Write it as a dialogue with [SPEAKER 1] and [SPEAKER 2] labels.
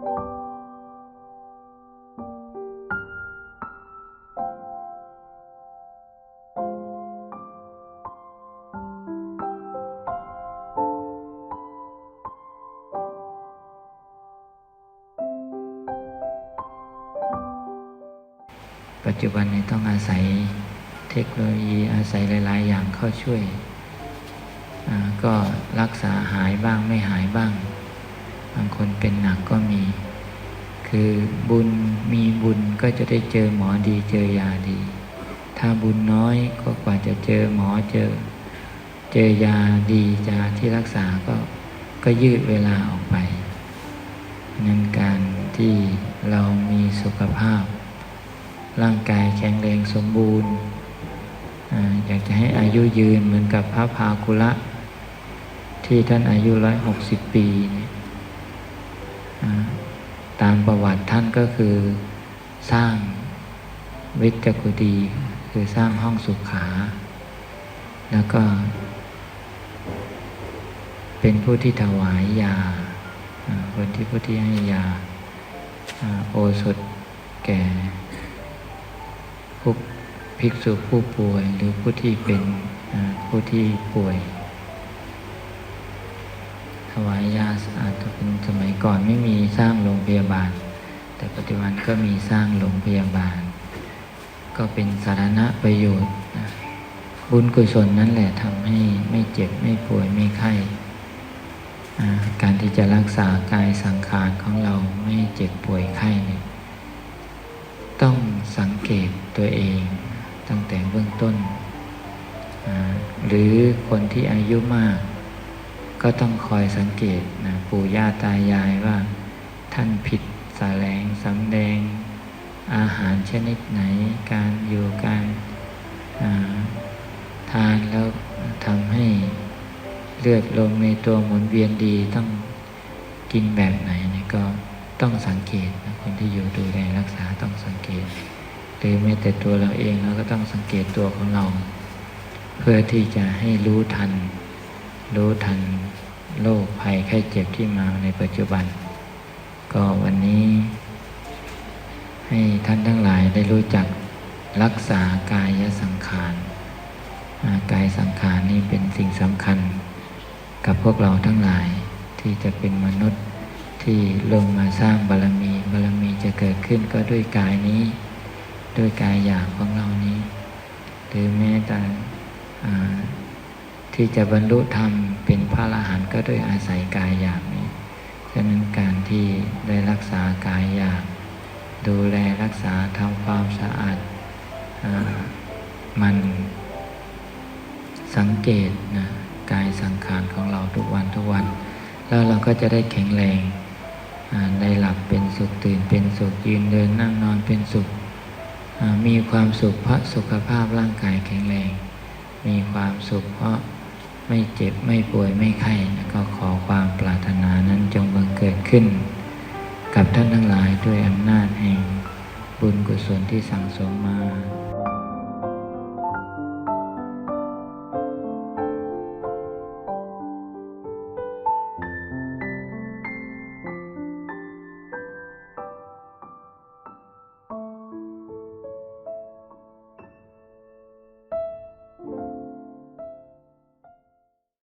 [SPEAKER 1] ปัจจุบันนี้ต้องอาศัยเทคโนโลยีอาศัยหลาย ๆ อย่างเข้าช่วย ก็รักษาหายบ้างไม่หายบ้าง บางคนเป็นหนักก็มี คือบุญมีบุญก็จะได้เจอหมอดีเจอยาดี ถ้าบุญน้อยก็กว่าจะเจอหมอเจอ เจอยาดียาที่รักษาก็ก็ยืดเวลาออกไปงั้นการที่เรามีสุขภาพ ร่างกายแข็งแรงสมบูรณ์ออยากจะให้อายุยืนเหมือนกับพระพาคุละ ที่ท่านอายุร้อยหกสิบปีเนี่ย ตามประวัติท่านก็คือสร้างวิจกุดี คือสร้างห้องสุขา แล้วก็ เป็นผู้ที่ถวายยาคนที่ผู้ที่ให้ยาโอสถแก่ผู้ภิกษุผู้ป่วยหรือผู้ที่เป็นผู้ที่ป่วย ถวายยาอาจจะเป็นสมัยก่อนไม่มีสร้างโรงพยาบาล แต่ปัจจุบันก็มีสร้างโรงพยาบาล ก็เป็นสาธารณประโยชน์นะบุญกุศลนั่นแหละทำให้ไม่เจ็บไม่ป่วยไม่ไข้การที่จะรักษากายสังขารของเราไม่เจ็บป่วยไข้เนี่ยต้องสังเกตตัวเองตั้งแต่เบื้องต้น หรือคนที่อายุมาก ก็ต้องคอยสังเกตนะปู่ย่าตายายว่า ท่านผิดสาแสลงสำแดง อาหารชนิดไหนการอยู่การาทานแล้วทำให้เลือดลมในตัวหมุนเวียนดีต้องกินแบบไหนเนี่ยก็ต้องสังเกตนะคนที่อยู่ดูแลรักษาต้องสังเกตหรือแม้แต่ตัวเราเองเราก็ต้องสังเกตตัวของเรา เพื่อที่จะให้รู้ทัน รู้ทัน โรคภัยไข้เจ็บที่มาในปัจจุบัน ก็วันนี้ ให้ท่านทั้งหลายได้รู้จักรักษากายสังขารกายสังขารนี่เป็นสิ่งสำคัญ กับพวกเราทั้งหลายที่จะเป็นมนุษย์ที่ลงมาสร้างบารมีบารมีจะเกิดขึ้นก็ด้วยกายนี้ ด้วยกายหยาบของเรานี้ หรือแม้แต่ที่จะบรรลุธรรมเป็นพระ ก็โดยอาศัยกายหยาบนี้ฉะนั้นการที่ได้รักษากายหยาบดูแลรักษาทำความสะอาดอมันสังเกตนะกายสังขารของเราทุกวันทุกวัน แล้วเราก็จะได้แข็งแรงได้หลับเป็นสุขตื่นเป็นสุขยืนเดินนั่งนอนเป็นสุข มีความสุขเพราะสุขภาพร่างกายแข็งแรง มีความสุขเพราะ ไม่เจ็บไม่ป่วยไม่ไข้แล้วก็ขอความปรารถนานั้นจงบังเกิดขึ้น กับท่านทั้งหลายด้วยอำนาจแห่งบุญกุศลที่สั่งสมมา